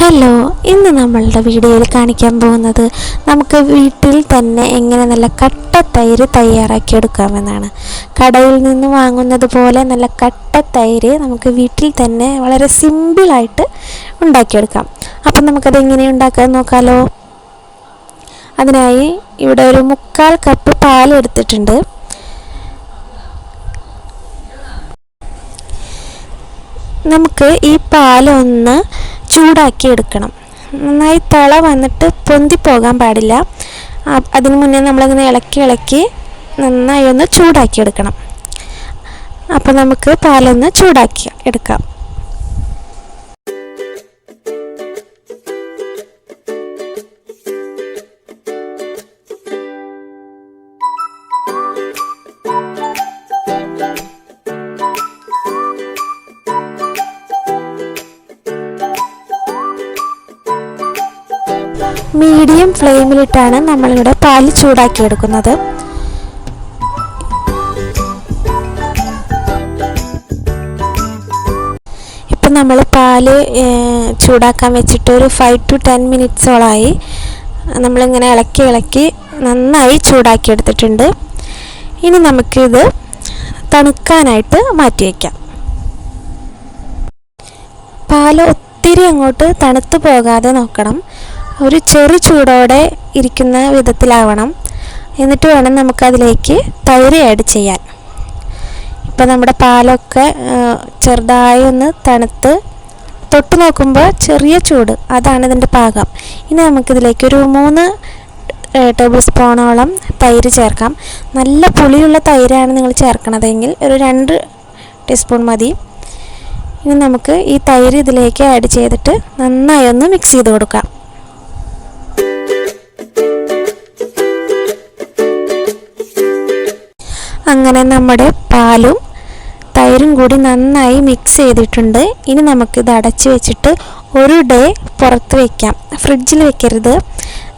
Hello ഇന്ന് നമ്മളുടെ വീഡിയോയിൽ കാണിക്കാൻ പോകുന്നത് നമുക്ക് വീട്ടിൽ തന്നെ എങ്ങനെ നല്ല കട്ട തൈര് തയ്യാറാക്കി എടുക്കാമെന്നാണ്. കടയിൽ നിന്ന് വാങ്ങുന്നത് പോലെ നല്ല കട്ട തൈര് നമുക്ക് വീട്ടിൽ തന്നെ വളരെ സിമ്പിളായിട്ട് ഉണ്ടാക്കിയെടുക്കാം. അപ്പം നമുക്കത് എങ്ങനെ ഉണ്ടാക്കാൻ നോക്കാമല്ലോ അതിനായി ഇവിടെ ഒരു മുക്കാൽ കപ്പ് പാൽ എടുത്തിട്ടുണ്ട്. നമുക്ക് ഈ പാലൊന്ന് ചൂടാക്കി എടുക്കണം നന്നായി തിള വന്നിട്ട് പൊന്തി പോകാൻ പാടില്ല. അതിന് മുന്നേ നമ്മളിങ്ങനെ ഇളക്കി ഇളക്കി നന്നായി ഒന്ന് ചൂടാക്കി എടുക്കണം അപ്പോൾ നമുക്ക് പാലൊന്ന് ചൂടാക്കി എടുക്കാം. മീഡിയം ഫ്ലെയിമിലിട്ടാണ് നമ്മളിവിടെ പാൽ ചൂടാക്കിയെടുക്കുന്നത്. ഇപ്പം നമ്മൾ പാൽ ചൂടാക്കാൻ വെച്ചിട്ട് ഒരു ഫൈവ് ടു ടെൻ മിനിറ്റ്സോളായി നമ്മളിങ്ങനെ ഇളക്കി ഇളക്കി നന്നായി ചൂടാക്കിയെടുത്തിട്ടുണ്ട്. ഇനി നമുക്കിത് തണുക്കാനായിട്ട് മാറ്റി വയ്ക്കാം പാൽ ഒത്തിരി അങ്ങോട്ട് തണുത്തു പോകാതെ നോക്കണം. ഒരു ചെറു ചൂടോടെ ഇരിക്കുന്ന വിധത്തിലാവണം. എന്നിട്ട് വേണം നമുക്കതിലേക്ക് തൈര് ആഡ് ചെയ്യാൻ. ഇപ്പം നമ്മുടെ പാലൊക്കെ ചെറുതായി ഒന്ന് തണുത്ത് തൊട്ട് നോക്കുമ്പോൾ ചെറിയ ചൂട്. അതാണ് ഇതിന്റെ പാകം. ഇനി നമുക്കിതിലേക്ക് ഒരു മൂന്ന് ടേബിൾ സ്പൂണോളം തൈര് ചേർക്കാം. നല്ല പുളിയുള്ള തൈരാണ് നിങ്ങൾ ചേർക്കണതെങ്കിൽ ഒരു രണ്ട് ടീസ്പൂൺ മതി. ഇനി നമുക്ക് ഈ തൈര് ഇതിലേക്ക് ആഡ് ചെയ്തിട്ട് നന്നായി ഒന്ന് മിക്സ് ചെയ്ത് കൊടുക്കാം. അങ്ങനെ നമ്മുടെ പാലും തൈരും കൂടി നന്നായി മിക്സ് ചെയ്തിട്ടുണ്ട്. ഇനി നമുക്കിത് അടച്ച് വെച്ചിട്ട് ഒരു ഡേ പുറത്ത് വയ്ക്കാം ഫ്രിഡ്ജിൽ വെക്കരുത്.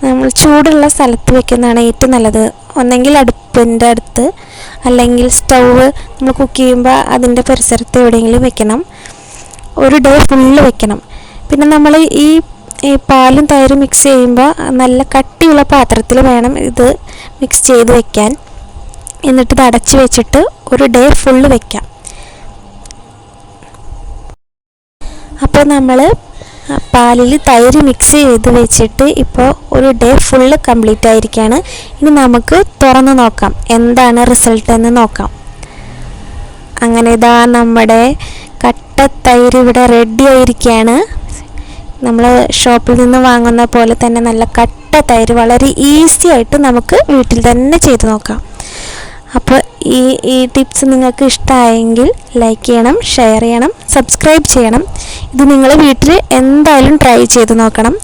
നമ്മൾ ചൂടുള്ള സ്ഥലത്ത് വെക്കുന്നതാണ് ഏറ്റവും നല്ലത്. ഒന്നെങ്കിൽ അടുപ്പിന്റെ അടുത്ത് അല്ലെങ്കിൽ സ്റ്റൗവ് നമ്മൾ കുക്ക് ചെയ്യുമ്പോൾ അതിന്റെ പരിസരത്ത് എവിടെയെങ്കിലും വെക്കണം. ഒരു ഡേ ഫുള്ള് വെക്കണം. പിന്നെ നമ്മൾ ഈ ഈ പാലും തൈരും മിക്സ് ചെയ്യുമ്പോൾ നല്ല കട്ടിയുള്ള പാത്രത്തിൽ വേണം ഇത് മിക്സ് ചെയ്ത് വെക്കാൻ. എന്നിട്ട് ഇത് അടച്ചു വെച്ചിട്ട് ഒരു ഡേ ഫുള്ള് വെക്കാം. അപ്പോൾ നമ്മൾ പാലിൽ തൈര് മിക്സ് ചെയ്ത് വെച്ചിട്ട് ഇപ്പോൾ ഒരു ഡേ ഫുള്ള് കംപ്ലീറ്റ് ആയിരിക്കുകയാണ് ഇനി നമുക്ക് തുറന്ന് നോക്കാം. എന്താണ് റിസൾട്ട് എന്ന് നോക്കാം. അങ്ങനെ ഇതാ നമ്മുടെ കട്ട തൈര് ഇവിടെ റെഡി ആയിരിക്കുകയാണ് നമ്മൾ ഷോപ്പിൽ നിന്ന് വാങ്ങുന്ന പോലെ തന്നെ നല്ല കട്ട തൈര് വളരെ ഈസി ആയിട്ട് നമുക്ക് വീട്ടിൽ തന്നെ ചെയ്ത് നോക്കാം. അപ്പോൾ ഈ ഈ ടിപ്സ് നിങ്ങൾക്ക് ഇഷ്ടമായെങ്കിൽ ലൈക്ക് ചെയ്യണം ഷെയർ ചെയ്യണം സബ്സ്ക്രൈബ് ചെയ്യണം. ഇത് നിങ്ങൾ വീട്ടിൽ എന്തായാലും ട്രൈ ചെയ്ത് നോക്കണം.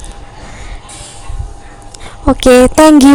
Okay thank